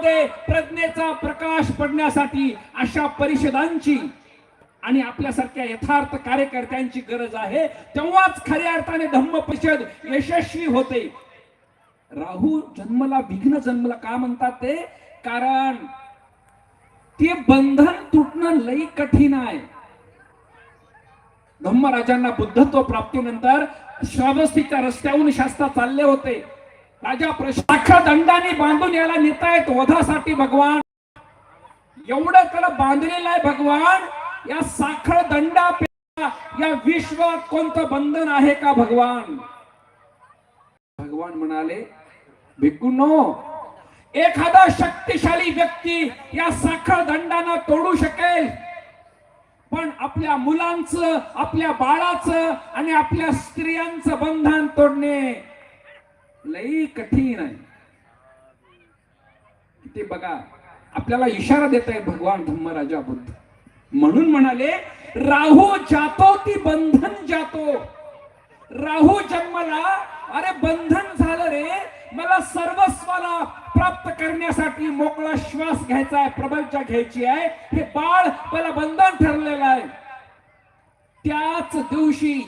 मनामध्ये प्रज्ञेचा प्रकाश पडण्यासाठी अशा परिषदांची आणि आपल्यासारख्या यथार्थ कार्यकर्त्यांची गरज आहे तेव्हाच खऱ्या अर्थाने धम्म परिषद यशस्वी होते. राहू जन्मला विघ्न जन्मला का म्हणतात ते? कारण ते बंधन तुटणं लई कठीण आहे. धम्मराजांना बुद्धत्व प्राप्तीनंतर श्रावस्तीच्या रस्त्याहून शास्त्र चालले होते. राजा प्रशाखा दंडाने बांधून याला नेतायत वधासाठी भगवान. एवढं त्याला बांधलेलं आहे भगवान. या साखळ दंडा या विश्वात कोणतं बंधन आहे का भगवान? भगवान म्हणाले भिक्खूंनो एखादा शक्तिशाली व्यक्ती या साखळ दंडाना तोडू शकेल. पण आपल्या मुलांचं आपल्या बाळाचं आणि आपल्या स्त्रियांचं बंधन तोडणे लई कठीण आहे. ते बघा आपल्याला इशारा देत आहे भगवान धम्मराजा बुद्ध. म्हणून म्हणाले राहू जातो ती बंधन जातो. राहू जन्मला अरे बंधन झालं रे मला सर्वस्वाला प्राप्त करण्यासाठी मोकळा श्वास घ्यायचा आहे प्रबलचा घ्यायची आहे. हे बाळ मला बंधन ठरलेलं आहे. त्याच दिवशी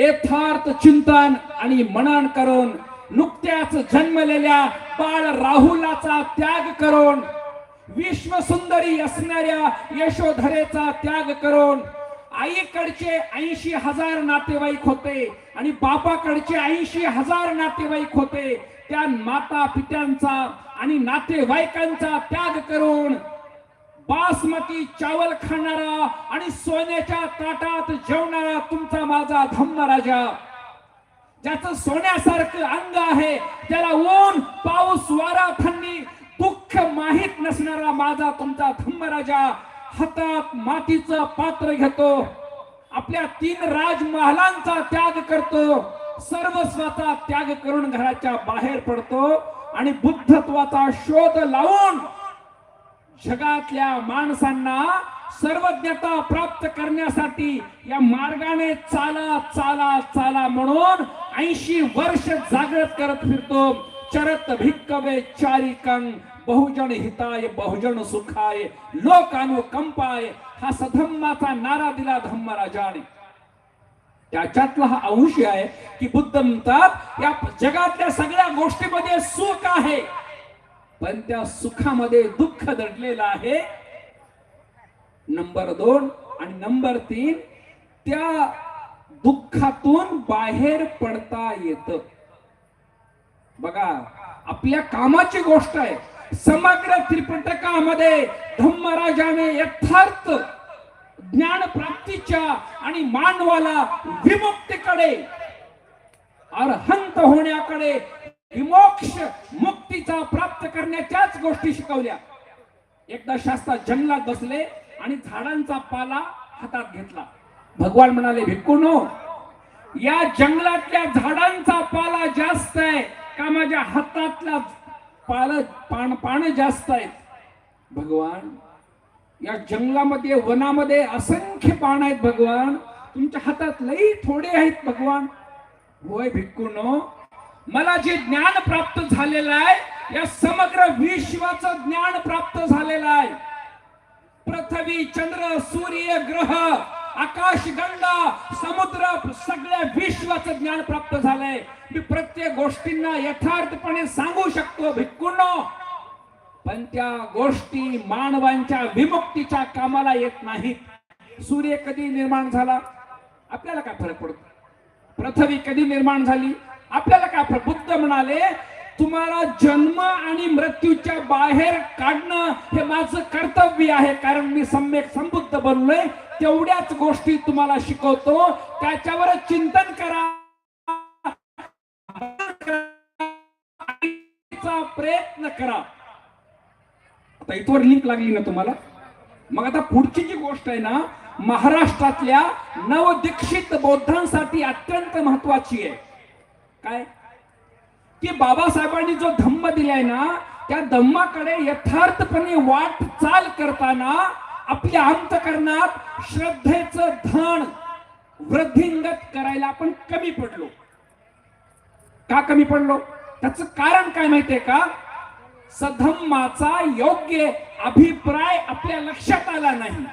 यथार्थ चिंतन आणि मनन करून नुकत्याच जन्मलेल्या बाळ राहुलाचा त्याग करून विश्व सुंदरी असणाऱ्या यशोधरेचा त्याग करून आईकडचे ऐंशी हजार नातेवाईक होते आणि बापाकडचे ऐंशी हजार नातेवाईक होते त्या माता पित्यांचा आणि नातेवाईकांचा त्याग करून बासमती चावल खाणारा आणि सोन्याच्या ताटात जेवणारा तुमचा माझा धम्मराजा ज्याचं सोन्यासारखं अंग आहे त्याला ऊन पाऊस वारा थंडी दुःख माहीत नसणारा माझा तुमचा धम्मराजा हातात मातीचं पात्र घेतो. आपल्या तीन राजमहालांचा त्याग करतो. सर्वस्वाचा त्याग करून घराच्या बाहेर पडतो आणि बुद्धत्वाचा शोध लावून जगातल्या माणसांना सर्वज्ञता प्राप्त करण्यासाठी या मार्गाने चाला चाला चाला म्हणून ऐंशी वर्ष जागृत करत फिरतो. चरत भिक्कवे चारिकं बहुजन हिताय बहुजन सुखाय लोकानुकंपाय हा सधम्माचा नारा दिला धम्मराजाने. त्याच्यातला हा अंश आहे की बुद्ध म्हणतात या जगातल्या सगळ्या गोष्टीमध्ये सुख आहे. पण त्या सुखामध्ये दुःख दडलेलं आहे. नंबर दोन आणि नंबर तीन त्या दुःखातून बाहेर पडता येत. बघा आपल्या कामाची गोष्ट आहे. समग्र त्रिपटकामध्ये धम्मराजाने यथार्थ ज्ञान प्राप्तीच्या आणि मानवाला विमुक्तीकडे अर्हंत होण्याकडे विमोक्ष मुक्त मुक्तीचा प्राप्त करण्याच्याच गोष्टी शिकवल्या. एकदा शास्त्रा जंगलात बसले आणि झाडांचा पाला हातात घेतला. भगवान म्हणाले भिक्खूनो या जंगलातल्या झाडांचा पाला जास्त आहे का माझ्या हातातला पाल पान पान जास्त आहेत? भगवान या जंगलामध्ये वनामध्ये असंख्य पान आहेत भगवान. तुमच्या हातात लई थोडे आहेत भगवान. होय भिक्खूनो मला जे ज्ञान प्राप्त झालेलं आहे या समग्र विश्वाचं ज्ञान प्राप्त झालेलं आहे. पृथ्वी चंद्र सूर्य ग्रह आकाश गंगा समुद्र सगळ्या विश्वाचं ज्ञान प्राप्त झालंय. मी प्रत्येक गोष्टींना यथार्थपणे सांगू शकतो भिक्खूंनो पण त्या गोष्टी मानवांच्या विमुक्तीच्या कामाला येत नाहीत. सूर्य कधी निर्माण झाला? आपल्याला काय फरक पडतो? पृथ्वी कधी निर्माण झाली? आपल्याला काय बुद्ध म्हणाले? तुम्हाला जन्म आणि मृत्यूच्या बाहेर काढणं हे माझं कर्तव्य आहे कारण मी सम्यक संबुद्ध बनलोय. तेवढ्याच गोष्टी तुम्हाला शिकवतो. त्याच्यावर चिंतन करा. प्रयत्न करा. आता इथवर लिंक लागली ना तुम्हाला? मग आता पुढची जी गोष्ट आहे ना महाराष्ट्रातल्या नवदीक्षित बौद्धांसाठी अत्यंत महत्वाची आहे. काय? की बाबासाहेबांनी जो धम्म दिलाय ना त्या धम्माकडे यथार्थपणे वाट चाल करताना आपल्या अंतकरणात श्रद्धेचं धन वृद्धिंगत करायला आपण कमी पडलो. का कमी पडलो? त्याच कारण काय माहितीये का? सधम्माचा योग्य अभिप्राय आपल्या लक्षात आला नाही.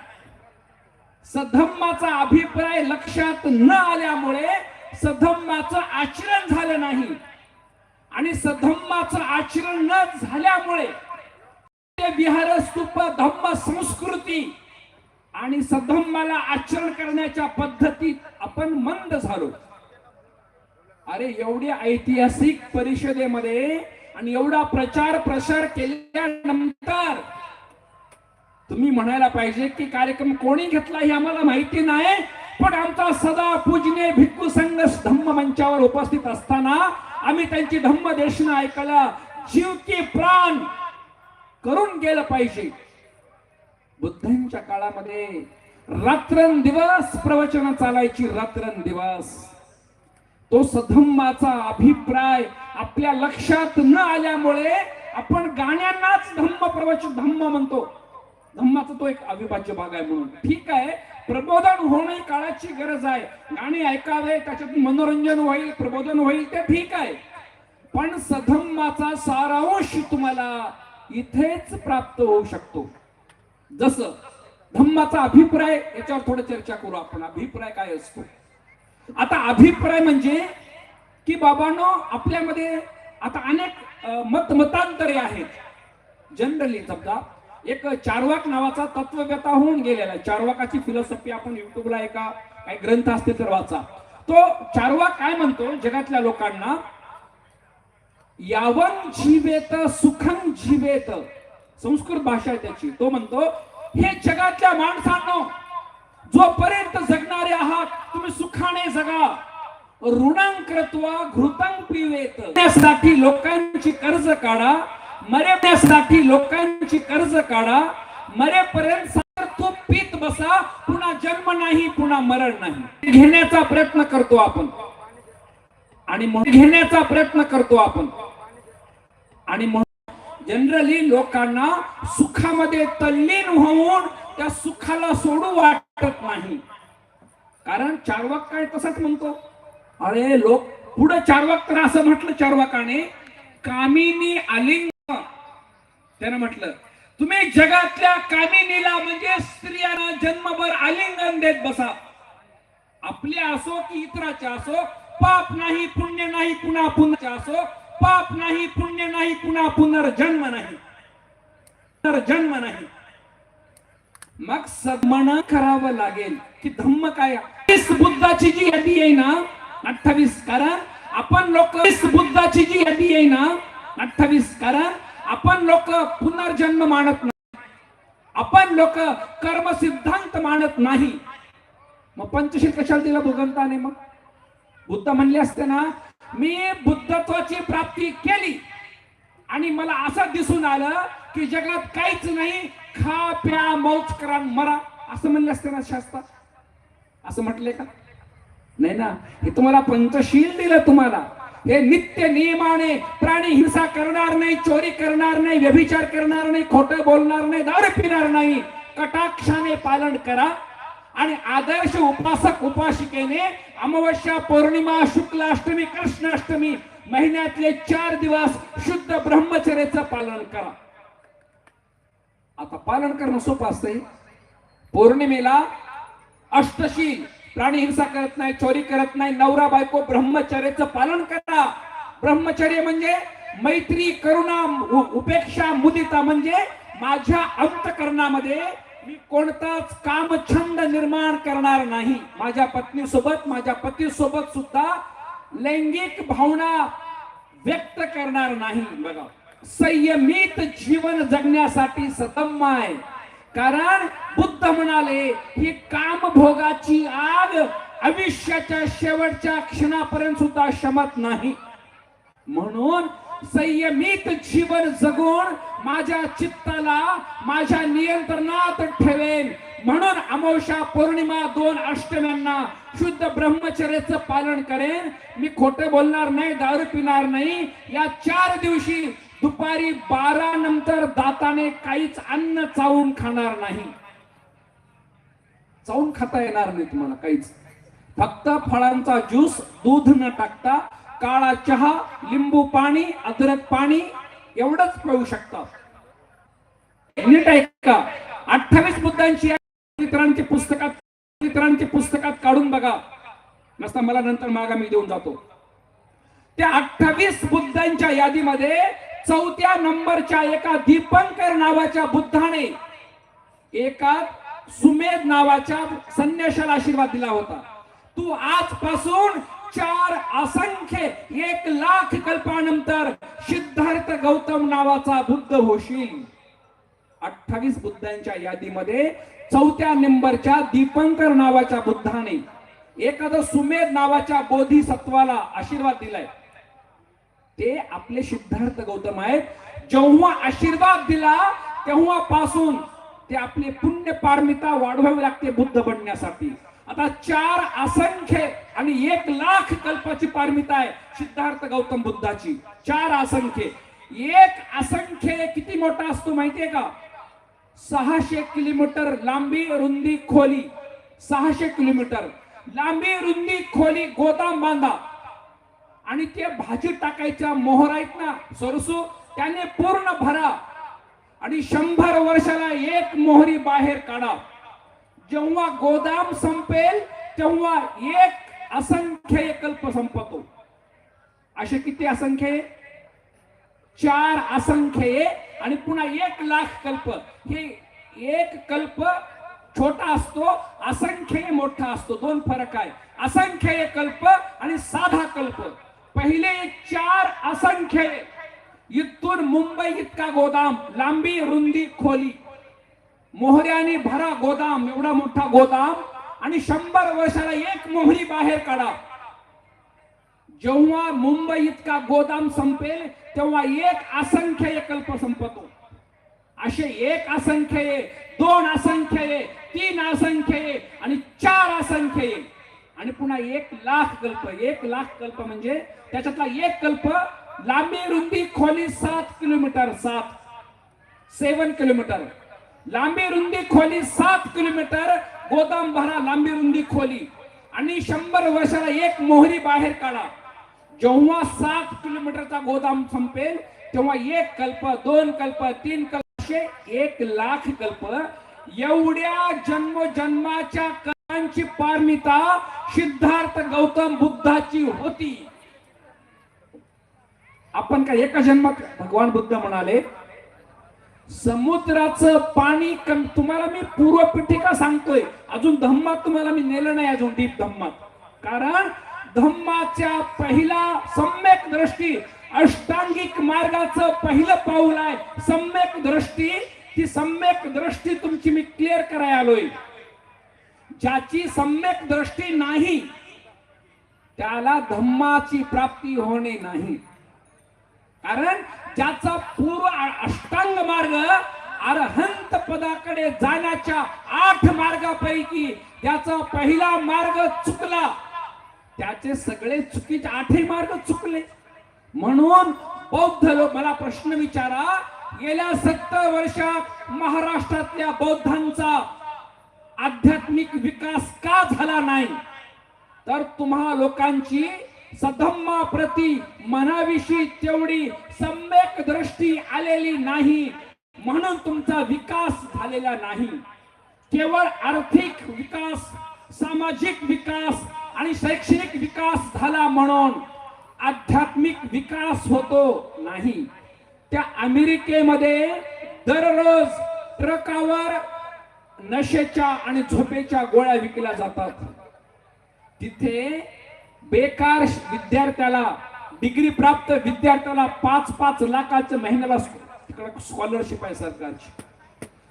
सधम्माचा अभिप्राय लक्षात न आल्यामुळे सधम्माचं आचरण झालं नाही. आणि सधम्माचं आचरण न झाल्यामुळे ते विहार स्तूप धम्म संस्कृती आणि सधम्माला आचरण करण्याच्या पद्धतीत आपण मंद झालो. अरे एवढ्या ऐतिहासिक परिषदेमध्ये आणि एवढा प्रचार प्रसार केल्यानंतर तुम्ही म्हणायला पाहिजे की कार्यक्रम कोणी घेतला हे आम्हाला माहिती नाही. पण आमचा सदा पूजने भिक्खू संघ धम्म मंचावर उपस्थित असताना आम्ही त्यांची धम्म देशना ऐकायला जीव की प्राण करून गेलं पाहिजे. बुद्धांच्या काळामध्ये रात्रंदिवस प्रवचन चालायची रात्रंदिवस. तो सधम्माचा अभिप्राय आपल्या लक्षात न आल्यामुळे आपण गाण्यांनाच धम्म प्रवचन धम्म म्हणतो. धम्माचा तो एक अविभाज्य भाग आहे म्हणून. ठीक आहे प्रबोधन होणे काळाची गरज आहे. आणि ऐकावे त्याच्यातून मनोरंजन होईल प्रबोधन होईल ते ठीक आहे. पण सधम्माचा सारांश तुम्हाला इथेच प्राप्त होऊ शकतो. जसं धम्माचा अभिप्राय याच्यावर थोडं चर्चा करू आपण. अभिप्राय काय असतो? आता अभिप्राय म्हणजे की बाबांनो आपल्यामध्ये आता अनेक मतमतांतरे मत मतांतरे आहेत. जनरली समजा एक चारवाक नावाचा तत्वगता होऊन गेलेला आहे. चारवाकाची फिलॉसॉफी आपण युट्यूबला एका काही ग्रंथ असतील तर वाचा. तो चारवाक काय म्हणतो? जगातल्या लोकांना यावन जीवेत सुखम जीवेत. संस्कृत भाषा आहे त्याची. तो म्हणतो हे जगातल्या माणसांनो जोपर्यंत जगणारे आहात तुम्ही सुखाने जगा. ऋणांकृत्वा घृतं पिवेत. लोकांची कर्ज काढा. मरेण्यासाठी लोकांची कर्ज काढा. मरेपर्यंत साखर पीत बसा. पुन्हा जन्म नाही पुन्हा मरण नाही. घेण्याचा प्रयत्न करतो आपण. आणि म्हणून घेण्याचा प्रयत्न करतो आपण. आणि म्हणून जनरली लोकांना सुखामध्ये तल्लीन होऊन त्या सुखाला सोडू वाटत नाही. कारण चारवाक काय तसंच म्हणतो. अरे लोक पुढे चारवाक तर असं म्हटलं चारवाकाने कामिनी आलिंग त्यानं म्हटलं तुम्ही जगातल्या कामिनीला म्हणजे स्त्रियांना जन्मभर आलिंगन देत बसा. आपल्या असो की इतराच्या असो पाप नाही पुण्य नाही पुन्हा पुन्हा असो पाप नाही पुण्य नाही पुन्हा पुनर्जन्म नाही. पुनर्जन्म नाही. मग सन्मान करावं लागेल. की धम्म काय? बुद्धाची जी यादी आहे ना अठ्ठावीस कारण आपण लोक बुद्धाची जी यादी आहे ना अठ्ठावीस. कारण आपण लोक पुनर्जन्म मानत नाही. आपण लोक कर्म सिद्धांत मानत नाही. मग पंचशील कशाला दिला भूगंताने मग? बुद्ध म्हणले असते ना मी बुद्धत्वाची प्राप्ती केली. आणि मला असं दिसून आलं की जगात काहीच नाही खा प्या मौज करा मरा. असं म्हणले असते ना शास्त्र. असं म्हटले का? नाही ना. हे तुम्हाला पंचशील दिलं तुम्हाला. हे नित्य नियमाने प्राणी हिंसा करणार नाही चोरी करणार नाही व्यभिचार करणार नाही खोटं बोलणार नाही दारू पिणार नाही. कटाक्षाने पालन करा आणि आदर्श उपासक उपासिकेने अमावस्या पौर्णिमा शुक्ल अष्टमी कृष्णाष्टमी महिन्यातले चार दिवस शुद्ध ब्रह्मचर्याचं पालन करा. आता पालन करणं सोपं असतंय. पौर्णिमेला अष्टशील प्राणी हिंसा करत नाही चोरी करत नाही नवरा बायको ब्रह्मचर्याचं पालन करा. ब्रह्मचर्य म्हणजे मैत्री करुणा उपेक्षा मुदिता म्हणजे माझ्या अंतकरणामध्ये मी कोणताच कामछंद निर्माण करणार नाही. माझ्या पत्नी सोबत माझ्या पती सोबत सुद्धा लैंगिक भावना व्यक्त करणार नाही. बघा संयमित जीवन जगण्यासाठी सतम आहे कारण बुद्ध म्हणाले ही कामभोगाची आग आयुष्याच्या शेवटच्या क्षणापर्यंत सुद्धा शमत नाही. म्हणून संयमित जीवन जगून माझ्या चित्ताला माझ्या नियंत्रणात ठेवेन. म्हणून अमावस्या पौर्णिमा दोन अष्टम्यांना शुद्ध ब्रह्मचर्याचं पालन करेन. मी खोटे बोलणार नाही दारू पिणार नाही. या चार दिवशी दुपारी बारा नंतर दाताने काहीच अन्न चावून खाणार नाही. चावून खाता येणार नाही तुम्हाला काहीच. फक्त फळांचा ज्यूस दूध न टाकता काळा चहा लिंबू पाणी अद्रक पाणी एवढंच मिळू शकता. नीट ऐका. अठ्ठावीस बुद्धांची मित्रांची पुस्तकात मित्रांची पुस्तकात काढून बघा. नसता मला नंतर मागा मी देऊन जातो. त्या अठ्ठावीस बुद्धांच्या यादीमध्ये चौथ्या नंबरच्या एका दीपंकर नावाच्या बुद्धाने एका सुमेध नावाच्या संन्याशाला आशीर्वाद दिला होता. तू आजपासून चार असंख्य एक लाख कल्पानंतर सिद्धार्थ गौतम नावाचा बुद्ध होशील. अठ्ठावीस बुद्धांच्या यादीमध्ये चौथ्या नंबरच्या दीपंकर नावाच्या बुद्धाने एखादं सुमेध नावाच्या बोधिसत्वाला आशीर्वाद दिलाय. ते आपले सिद्धार्थ गौतम आहेत. जेव्हा आशीर्वाद दिला तेव्हापासून ते आपले पुण्य पारमिता वाढवावी लागते बुद्ध बनण्यासाठी. आता चार असंख्य आणि एक लाख कल्पाची पारमिता आहे सिद्धार्थ गौतम बुद्धाची. चार असंख्य. एक असंख्य किती मोठा असतो माहितीये का? सहाशे किलोमीटर लांबी रुंदी खोली. सहाशे किलोमीटर. लांबी रुंदी खोली गोदाम बांधा. आणि ते भाजी टाकायच्या मोहर आहेत ना सरसू त्याने पूर्ण भरा. आणि शंभर वर्षाला एक मोहरी बाहेर काढा. जेव्हा गोदाम संपेल तेव्हा एक असंख्य कल्प संपतो. असे किती असंख्य? आहे? चार असंख्य आणि पुन्हा एक लाख कल्प. हे एक कल्प छोटा असतो असंख्य मोठा असतो. दोन फरक आहे. असंख्य कल्प आणि साधा कल्प. पहिले चार असंख्य इथून मुंबई इतका गोदाम लांबी रुंदी खोली. मोहऱ्याने भरा गोदाम एवढा मोठा गोदाम आणि शंभर वर्षाला एक मोहरी बाहेर काढा. जेव्हा मुंबई इतका गोदाम संपेल तेव्हा एक असंख्य एकल्प संपतो. असे एक असंख्य दोन असंख्य तीन असंख्य आणि चार असंख्य. आहे. आणि पुन्हा एक लाख कल्प एक लाख कल्प म्हणजे त्याच्यातला एक कल्प लांबी रुंदी खोली सात किलोमीटर सात सेवन किलोमीटर. लांबी रुंदी खोली सात किलोमीटर गोदाम भरा लांबी रुंदी खोली. आणि शंभर वर्षाला एक मोहरी बाहेर काढा. जेव्हा सात किलोमीटरचा गोदाम संपेल तेव्हा एक कल्प दोन कल्प तीन कल्प एक लाख कल्प एवढ्या जन्मजन्माच्या कलांची पारमिता सिद्धार्थ गौतम बुद्धाची होती. आपण काय एका जन्मात भगवान बुद्ध म्हणाले समुद्राचं पाणी तुम्हाला मी पूर्व सांगतोय. अजून धम्मात तुम्हाला मी नेलं नाही अजून डीप धम्मात. कारण धम्माच्या पहिला सम्यक दृष्टी अष्टांगिक मार्गाचं पहिलं पाऊल आहे. सम्यक दृष्टी ती सम्यक दृष्टी तुमची मी क्लिअर करायला आलोय. ज्याची सम्यक दृष्टी नाही त्याला धम्माची प्राप्ती होणे नाही. कारण ज्याचा पूर्व अष्टांग मार्ग अरहंत पदाकडे जाण्याच्या आठ मार्गापैकी ज्याचा पहिला मार्ग चुकला त्याचे सगळे चुकीचे आठही मार्ग चुकले. म्हणून बौद्ध लोक मला प्रश्न विचारा गेल्या सत्तर वर्षात महाराष्ट्रातल्या बौद्धांचा आध्यात्मिक विकास का झाला नाही? तर तुम्हा लोकांची सधम्मा प्रती मनाविषयी तेवढी सम्यक दृष्टी आलेली नाही. म्हणून तुमचा विकास झालेला नाही. केवळ आर्थिक विकास सामाजिक विकास आणि शैक्षणिक विकास झाला म्हणून आध्यात्मिक विकास होतो नाही. त्या अमेरिकेमध्ये दररोज ट्रकावर नशेच्या आणि झोपेच्या गोळ्या विकल्या जातात. तिथे बेकार विद्यार्थ्याला डिग्री प्राप्त विद्यार्थ्याला पाच पाच लाखाच्या महिन्याला स्कॉलरशिप आहे सरकारची.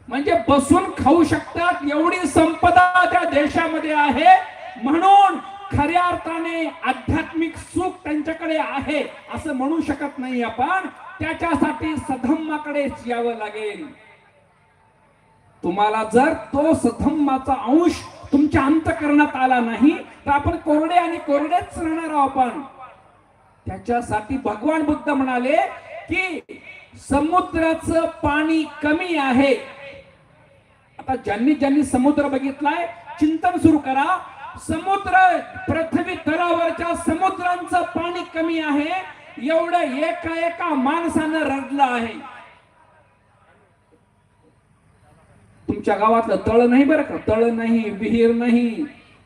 म्हणजे बसून खाऊ शकतात एवढी संपदा त्या देशामध्ये आहे म्हणून खऱ्या अर्थाने आध्यात्मिक सुख त्यांच्याकडे आहे असं म्हणू शकत नाही आपण. त्याच्यासाठी सधम्माकडेच यावं लागेल. तुम्हाला जर तो सथम्माचा अंश तुमच्या अंतकरणात आला नाही तर आपण कोरडे आणि कोरडेच राहणार आहोत आपण. त्याच्यासाठी भगवान बुद्ध म्हणाले की समुद्राचं पाणी कमी आहे. आता ज्यांनी ज्यांनी समुद्र बघितलाय चिंतन सुरू करा. समुद्र पृथ्वी तलावरच्या समुद्रांचं पाणी कमी आहे. एवढं एका एका माणसानं रडलं आहे. तुमच्या गावातलं तळ नाही बरं का? तळ नाही विहीर नाही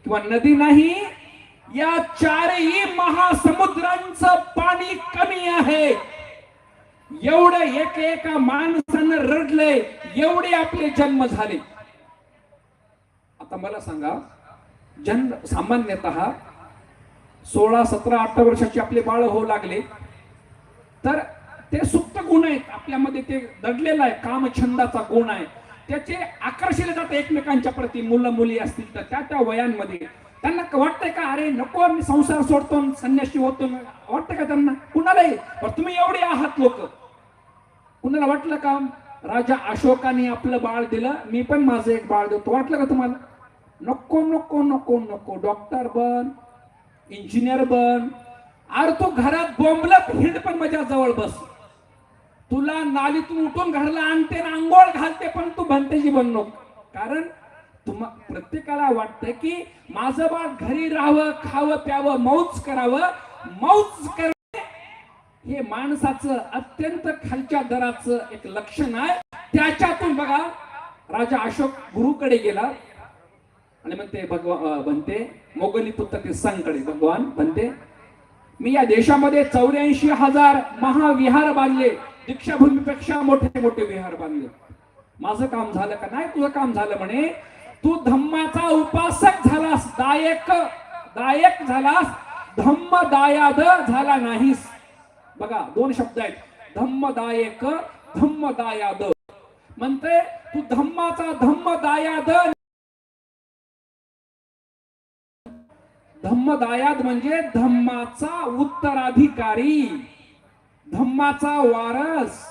किंवा नदी नाही या चारही महासमुद्रांचं पाणी कमी आहे. एवढं एक एका माणसानं रडलंय एवढे आपले जन्म झाले. आता मला सांगा जन्म सामान्यतः सोळा सतरा अठरा वर्षाची आपले बाळ होऊ लागले तर ते सुप्त गुण आहेत. आपल्यामध्ये ते दडलेला आहे. कामछंदाचा गुण आहे. त्याचे आकर्षिले जातं एकमेकांच्या प्रती. मुलं मुली असतील तर त्या त्या वयांमध्ये. त्यांना वाटतंय का अरे नको मी संसार सोडतो संन्याशी होतो. वाटतं का त्यांना? कुणालाही. पण तुम्ही एवढे आहात लोक. कुणाला वाटलं का राजा अशोकाने आपलं बाळ दिलं? मी पण माझं एक बाळ देतो. वाटलं का तुम्हाला? नको नको नको नको. डॉक्टर बन इंजिनियर बन. अरे तू घरात बोंबलत हिंड पण माझ्या जवळ बस. तुला नालीतून उठून घरला आणते ना आंघोळ घालते पण तू भंतेजी बनलो. कारण तुम्हा प्रत्येकाला वाटतं की माझं बाळ घरी राहावं खावं प्यावं मौज करावं. मौज कर हे माणसाचं अत्यंत खालच्या दराचं एक लक्षण आहे. त्याच्यातून बघा राजा अशोक गुरुकडे गेला. आणि म्हणते भगवान म्हणते मोगली पुत्र ते संकडे भगवान म्हणते मी या देशामध्ये चौऱ्याऐंशी हजार महाविहार बांधले. दीक्षाभूमीपेक्षा मोठे मोठे विहार बांधले. माझं काम झालं का नाही? तुझं काम झालं म्हणे. तू धम्माचा उपासक झालास दायक. दायक झालास. धम्म दायाद झाला नाहीस. बघा दोन शब्द आहेत. धम्मदायक धम्मदायाद म्हणते तू धम्माचा धम्मदायाद धम्मदायाद म्हणजे धम्माचा उत्तराधिकारी. धम्माचा वारस.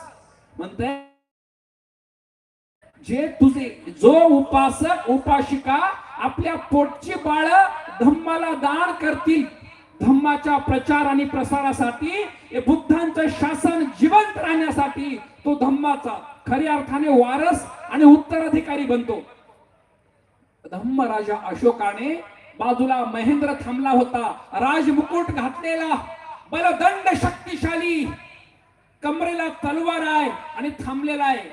म्हणते जे तुझे जो उपासक उपासिका आपल्या पोटची बाळ धम्माला दान करतील धम्माच्या प्रचार आणि प्रसारासाठी हे बुद्धांचं शासन जिवंत राहण्यासाठी तो धम्माचा खऱ्या अर्थाने वारस आणि उत्तराधिकारी बनतो. धम्म राजा अशोकाने बाजूला महेंद्र थांबला होता. राजमुकुट घातलेला. बलदंड शक्तिशाली. कमरेला तलवार आहे आणि थांबलेला आहे.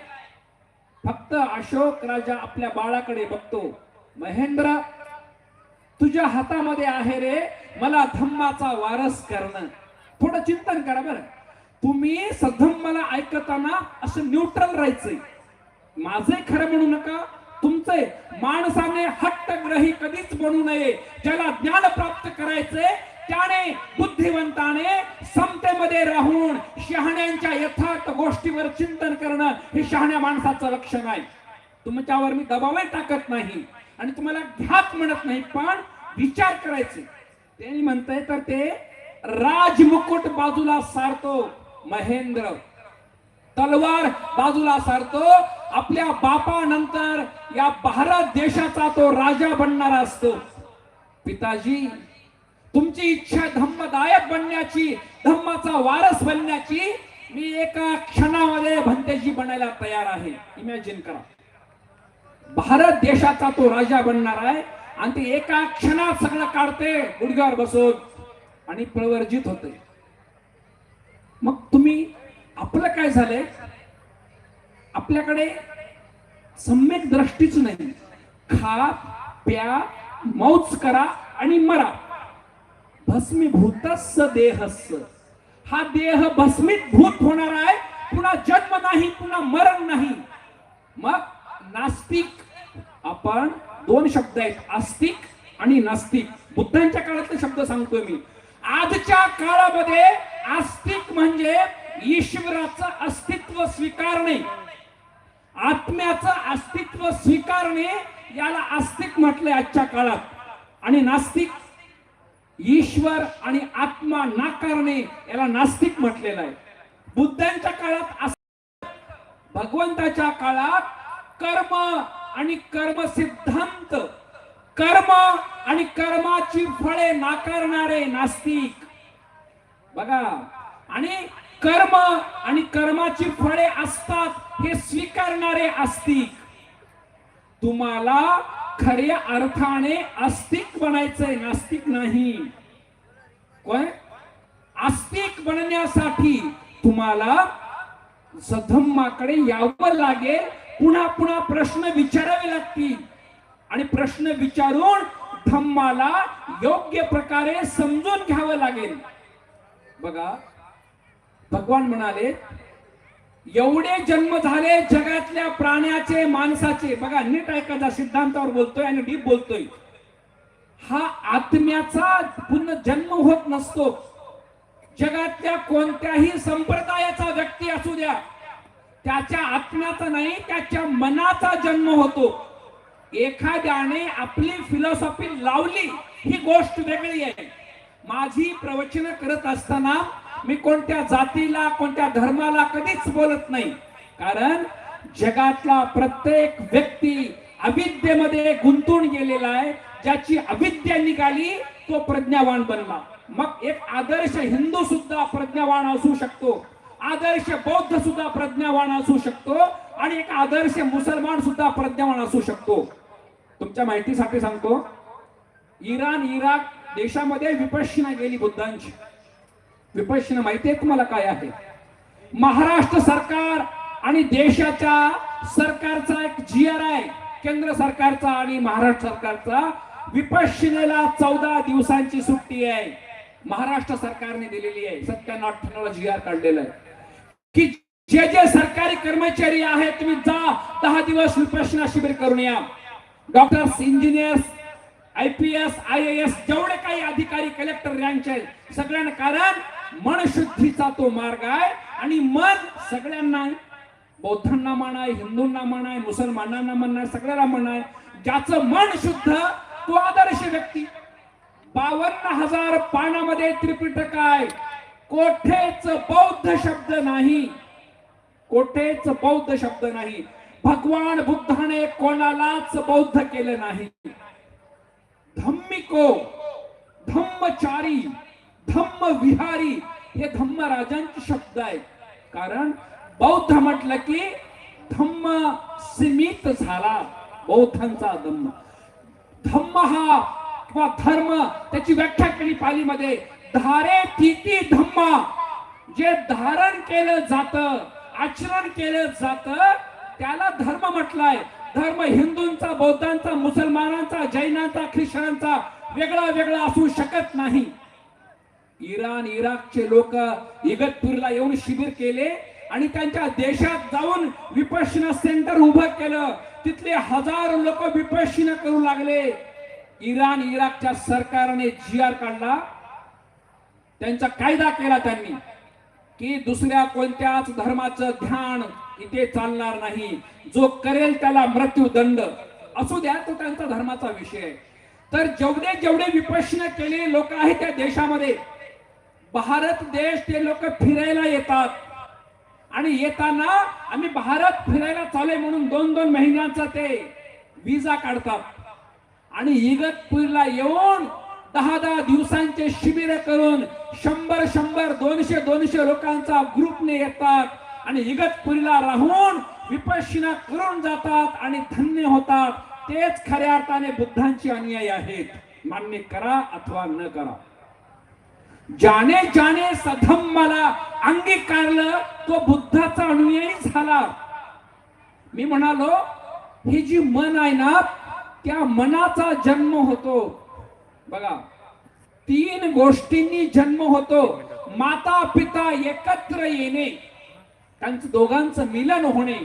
फक्त अशोक राजा आपल्या बाळाकडे बघतो. महेंद्र तुझ्या हातामध्ये आहे रे मला धम्माचा वारस करणं. थोडं चिंतन करा बरं. तुम्ही सधम्माला ऐकताना असं न्यूट्रल राहायचंय. माझे खरं म्हणू नका. तुमचे माणसाने हट्टग्रही कधीच बनू नये. ज्याला ज्ञान प्राप्त करायचे त्याने बुद्धिवंताने समतेमध्ये राहून शहाण्यांच्या यथार्थ गोष्टीवर चिंतन करणं हे शहाण्या माणसाचं लक्षण आहे. तुमच्यावर मी दबावही टाकत नाही आणि तुम्हाला घ्यात म्हणत नाही पण विचार करायचे. त्यांनी म्हणताय तर ते राजमुकुट बाजूला सारतो महेंद्र. तलवार बाजूला सारतो आपल्या बापानंतर या भारत देशाचा तो राजा बनणारा असतो. पिताजी तुमची इच्छा धम्मदायक बनण्याची धम्माचा वारस बनण्याची मी एका क्षणामध्ये भंतेजी बनायला तयार आहे. इमॅजिन करा. भारत देशाचा तो राजा बनणार आहे आणि ते एका क्षणात सगळं काढते गुडघ्यावर बसून आणि प्रवर्जित होते. मग तुम्ही आपलं काय झालंय? आपल्याकडे सम्यक दृष्टीच नाही. खा प्या मौज करा आणि मरा. भस्मीभूतस देहस हा देह भस्मीत भूत होणार आहे पुन्हा जन्म नाही पुन्हा मरण नाही. मग नास्तिक आपण दोन शब्द आहेत आस्तिक आणि नास्तिक. बुद्धांच्या काळातले शब्द सांगतोय मी. आजच्या काळामध्ये आस्तिक म्हणजे ईश्वराचं अस्तित्व स्वीकारणे. आत्म्याचं अस्तित्व स्वीकारणे याला आस्तिक म्हटलंय आजच्या काळात. आणि नास्तिक ईश्वर आणि आत्मा नाकारणे याला नास्तिक म्हटलेलं आहे. बुद्धांच्या काळात भगवंताच्या काळात कर्म आणि कर्म सिद्धांत कर्म आणि कर्माची फळे नाकारणारे नास्तिक. बघा आणि कर्म आणि कर्माची फळे असतात हे स्वीकारणारे आस्तिक. तुम्हाला खऱ्या अर्थाने आस्तिक बनायचंय नास्तिक नाही. कोण? आस्तिक बनण्यासाठी तुम्हाला सधम्माकडे यावं लागेल. पुन्हा पुन्हा प्रश्न विचारावे लागतील. आणि प्रश्न विचारून धम्माला योग्य प्रकारे समजून घ्यावं लागेल. बघा भगवान म्हणाले एवढे जन्म झाले जगातल्या प्राण्याचे माणसाचे. बघा नीट ऐकायचा सिद्धांतावर बोलतोय आणि डीप बोलतोय. हा आत्म्याचा पुन्हा जन्म होत नसतो. जगातल्या कोणत्याही संप्रदायाचा व्यक्ती असू द्या. त्याच्या आत्म्याचा नाही त्याच्या मनाचा जन्म होतो. एखाद्याने आपली फिलॉसॉफी लावली ही गोष्ट वेगळी आहे. माझी प्रवचन करत असताना मी कोणत्या जातीला कोणत्या धर्माला कधीच बोलत नाही. कारण जगातला प्रत्येक व्यक्ती अविद्येमध्ये गुंतून गेलेला आहे. ज्याची अविद्या निघाली तो प्रज्ञावान बनला. मग एक आदर्श हिंदू सुद्धा प्रज्ञावान असू शकतो. आदर्श बौद्ध सुद्धा प्रज्ञावान असू शकतो. आणि एक आदर्श मुसलमान सुद्धा प्रज्ञावान असू शकतो. तुमच्या माहितीसाठी सांगतो. इराण इराक देशामध्ये विपश्यना गेली बुद्धांची. विपश्यना माहिती आहे तुम्हाला काय आहे? महाराष्ट्र सरकार आणि देशाच्या सरकारचा एक जी आर आहे केंद्र सरकारचा आणि महाराष्ट्र सरकारचा विपश्यनेला चौदा दिवसांची सुट्टी आहे. महाराष्ट्र सरकारने दिलेली आहे. सत्त्याण्णव अठ्ठ्याण्णव जी आर काढलेला आहे. की जे जे सरकारी कर्मचारी आहेत तुम्ही जा दहा दिवस विपश्यना शिबिर करून या. Doctors engineers I P S I A S जेवढे काही अधिकारी कलेक्टर यांचे आहेत सगळ्यांना कारण मन शुद्धीचा तो मार्ग आहे. आणि मन सगळ्यांना आहे. बौद्धांना म्हण आहे हिंदूंना म्हण आहे मुसलमानांना म्हण आहे सगळ्याला म्हण आहे ज्याचं मन शुद्ध तो आदर्श व्यक्ती. बावन्न हजार पानामध्ये त्रिपिटक आहे. कोठेच बौद्ध शब्द नाही. कोठेच बौद्ध शब्द नाही. भगवान बुद्धाने कोणालाच बौद्ध केले नाही. धम्मिको धम्मचारी धम्म विहारी हे धम्म राजांचे शब्द आहेत. कारण बौद्ध म्हटलं की धम्म सीमित झाला बौद्धांचा धम्म. धम्म हा किंवा धर्म त्याची व्याख्या केली पालीमध्ये. धारे तिती धम्मा. जे धारण केलं जात आचरण केलं जात त्याला धर्म म्हटलाय. धर्म हिंदूंचा बौद्धांचा मुसलमानांचा जैनांचा ख्रिश्चनांचा वेगळा वेगळा असू शकत नाही. इराण इराकचे लोक इगतपूरला येऊन शिबिर केले आणि त्यांच्या देशात जाऊन विपश्यना सेंटर उभं केलं. तिथले हजार लोक विपश्यना करू लागले. इराण इराकच्या सरकारने जी आर काढला. त्यांचा कायदा केला त्यांनी की दुसऱ्या कोणत्याच धर्माचं ध्यान इथे चालणार नाही. जो करेल त्याला मृत्यूदंड. असू द्या तो त्यांचा धर्माचा विषय तर जेवढे जेवढे विपश्यना केलेले लोक आहेत त्या देशामध्ये. भारत देश ते लोक फिरायला येतात. आणि येताना आम्ही भारत फिरायला चालू म्हणून दोन दोन महिन्यांचा ते विजा काढतात. आणि इगतपूरला येऊन दहा दहा दिवसांचे शिबिर करून शंभर शंभर दोनशे दोनशे लोकांचा ग्रुपने येतात आणि इगतपुरीला राहून विपश्यना करून जातात आणि धन्य होतात. तेच खऱ्या अर्थाने बुद्धांची अनुयायी आहेत. मान्य करा अथवा न करा. ज्याने ज्याने सधम्माला अंगीकारलं तो बुद्धाचा अनुयायी झाला. मी म्हणालो ही जी मन आहे ना त्या मनाचा जन्म होतो. बघा तीन गोष्टींनी जन्म होतो. माता पिता एकत्र येणे त्यांचं दोघांचं मिलन होणे.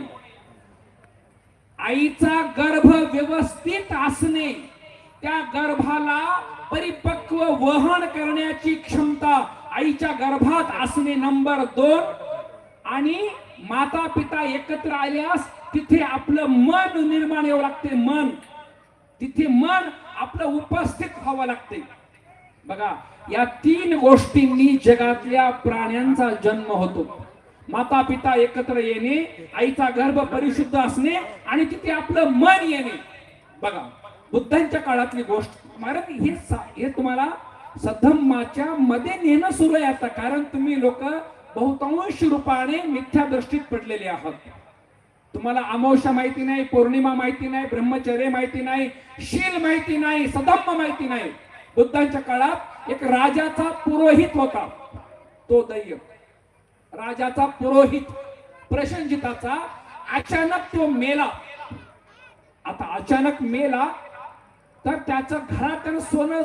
आईचा गर्भ व्यवस्थित असणे. त्या गर्भाला परिपक्व वहन करण्याची क्षमता आईच्या गर्भात असणे नंबर दोन. आणि माता पिता एकत्र आल्यास तिथे आपलं मन निर्माण यावं लागते मन. तिथे मन आपलं उपस्थित व्हावं लागते. बघा या तीन गोष्टींनी जगातल्या प्राण्यांचा जन्म होतो. माता पिता एकत्र येणे आईचा गर्भ परिशुद्ध असणे आणि तिथे आपलं मन येणे. बघा बुद्धांच्या काळातली गोष्ट. महाराज हे हे तुम्हाला सद्धम्माच्या मध्ये नेणं सुरू आहे आता. कारण तुम्ही लोक बहुतांश रूपाने मिथ्या दृष्टीत पडलेले आहात. तुम्हाला अमावश्या माहिती नाही पौर्णिमा माहिती नाही ब्रह्मचर्य माहिती नाही शील माहिती नाही सधम्म माहिती नाही. बुद्धांच्या काळात एक राजाचा पुरोहित होता. तो दैय राजाचा पुरोहित प्रशंजिताचा अचानक तो मेला. आता अचानक मेला तर त्याच्या घरात त्यानं सोनं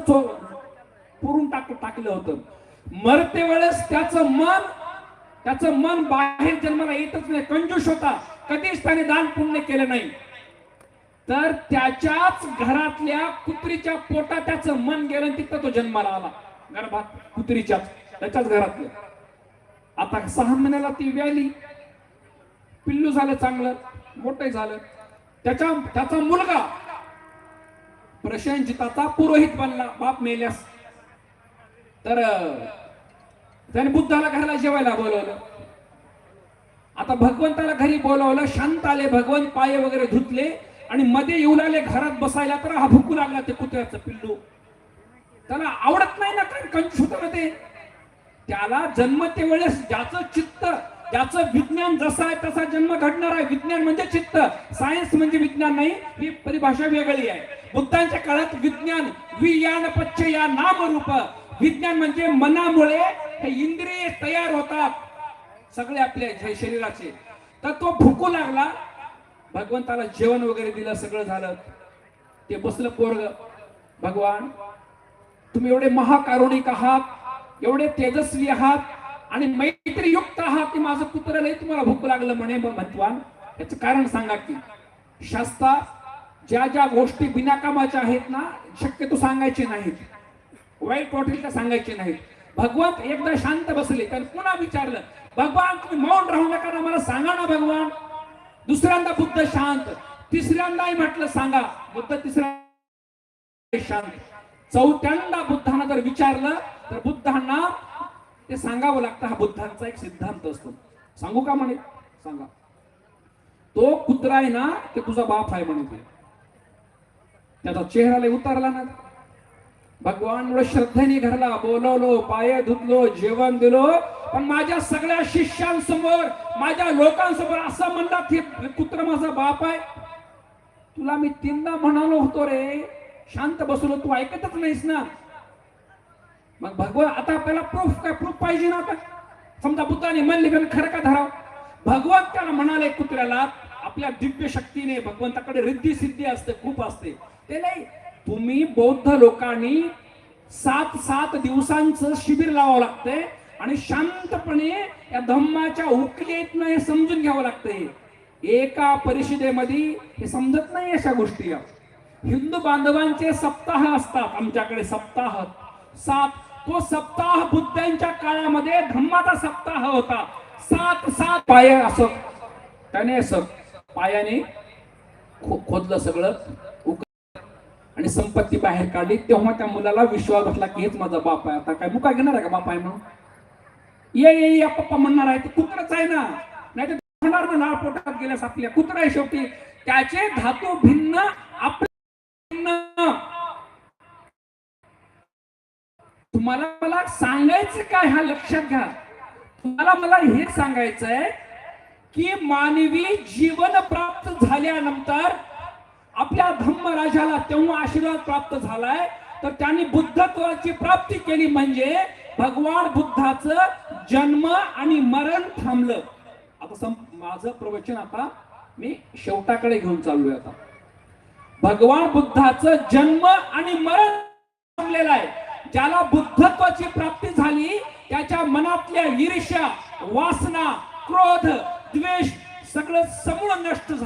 पुरून टाक टाकलं होतं. मरते वेळेस त्याचं मन त्याचं मन बाहेर जन्माला येतच नाही. कंजूष होता. कधीच त्याने दान पुण्य केलं नाही. तर त्याच्याच घरातल्या कुत्रीच्या पोटात त्याचं मन गेलं तिथं तो जन्माला आला. गर्भात कुत्रीच्या त्याच्याच घरातल्या आता सहा महिन्याला ती व्याली. पिल्लू झालं चांगलं मोठं झालं. त्याच्या त्याचा मुलगा प्रशांजिताचा पुरोहित बनला बाप मेल्यास. तर त्याने बुद्धाला घराला जेवायला बोलवलं. आता भगवंताला घरी बोलवलं शांत आले भगवंत पाय वगैरे धुतले आणि मध्ये येऊ लागले घरात बसायला तर हा भुकू लागला ते कुत्र्याचं पिल्लू. त्याला आवडत नाही ना कारण कंजूस होतं ना ते. त्याला जन्मते वेळेस ज्याचं चित्त याचं विज्ञान जसं आहे तसा जन्म घडणार आहे. विज्ञान म्हणजे चित्त. सायन्स म्हणजे विज्ञान नाही ही परिभाषा वेगळी आहे. बुद्धांच्या काळात विज्ञान वियान पच्च या नामरूप. विज्ञान म्हणजे मनामुळे हे इंद्रिय तयार होतात. सगळे आपले शरीराचे. तर तो भुकू लागला. भगवंताला जेवण वगैरे दिलं सगळं झालं. ते बसलं पोरग. भगवान तुम्ही एवढे महाकारुणिक आहात एवढे तेजस्वी आहात. आणि मैत्रीयुक्त आहात की माझं कुत्र लई तुम्हाला भूक लागलं म्हणे भगवान याचं कारण सांगा की शास्ता ज्या ज्या गोष्टी बिनाकामाच्या आहेत ना शक्यतो सांगायचे नाहीत. वाईट वाटेल तर सांगायचे नाहीत. भगवंत एकदा शांत बसले तर पुन्हा विचारलं भगवान तुम्ही मौन राहू नका ना मला सांगा ना भगवान. दुसऱ्यांदा बुद्ध शांत तिसऱ्यांदाही म्हटलं सांगा. बुद्ध तिसऱ्या शांत. चौथ्यांदा बुद्धांना जर विचारलं तर बुद्धांना ते सांगावं लागतं हा बुद्धांचा एक सिद्धांत असतो. सांगू का म्हणे? सांगा. तो कुत्रा आहे ना ते तुझा बाप आहे म्हणे ते. त्याचा चेहरा लय उतारला ना. भगवान एवढं श्रद्धेने घरला बोलवलो पाय धुतलो जेवण दिलो पण माझ्या सगळ्या शिष्यांसमोर माझ्या लोकांसमोर असं म्हणतात हे कुत्र माझा बाप आहे. तुला मी तीनदा म्हणालो होतो रे. शांत बसलो तू ऐकतच नाहीस ना. मग भगवान आता आपल्याला प्रूफ काय? प्रूफ पाहिजे ना आता समजा बुद्धाने म्हणले की? खरं का धराव? भगवान त्याला म्हणाले कुत्र्याला आपल्या दिव्य शक्तीने भगवंताकडे रिद्धी सिद्धी असते खूप असते. ते नाही तुम्ही बौद्ध लोकांनी सात सात दिवसांचं शिबिर लावावं लागतंय आणि शांतपणे या धम्माच्या उकलीत हे समजून घ्यावं लागतंय एका परिषदेमध्ये हे समजत नाही अशा गोष्टी. हिंदू बांधवांचे सप्ताह असतात आमच्याकडे सप्ताह. सात तो सप्ताह बुद्धांच्या काळामध्ये धम्माचा सप्ताह होता. सात सात पाय असं. त्याने असं पायाने खोदलं सगळं आणि संपत्ती बाहेर काढली. तेव्हा त्या मुलाला विश्वास बसला की हेच माझा बाप आहे. आता काय मुका घेणार आहे का बाप आहे म्हणून? ये ये या पप्पा म्हणणार आहे ते कुत्रच आहे ना. नाही तर होणार ना लाळ पोटात गेल्यास आपल्या. कुत्र आहे शेवटी. त्याचे धातू भिन्न आपले भिन्न तुम्हाला मला सांगायचं काय हा लक्षात घ्या. तुम्हाला मला हे सांगायचं आहे की मानवी जीवन प्राप्त झाल्यानंतर आपल्या धम्मराजाला तेव्हा आशीर्वाद प्राप्त झालाय. तर त्यांनी बुद्धत्वाची प्राप्ती केली म्हणजे भगवान बुद्धाचं जन्म आणि मरण थांबलं. आता माझं प्रवचन आता मी शेवटाकडे घेऊन चाललोय आता. भगवान बुद्धाचं जन्म आणि मरण थांबलेलं आहे. ज्याला बुद्धत्वाची प्राप्ती झाली त्याच्या मनातल्या ईर्ष्या वासना क्रोध द्वेष सगळं समूळ नष्ट झालं.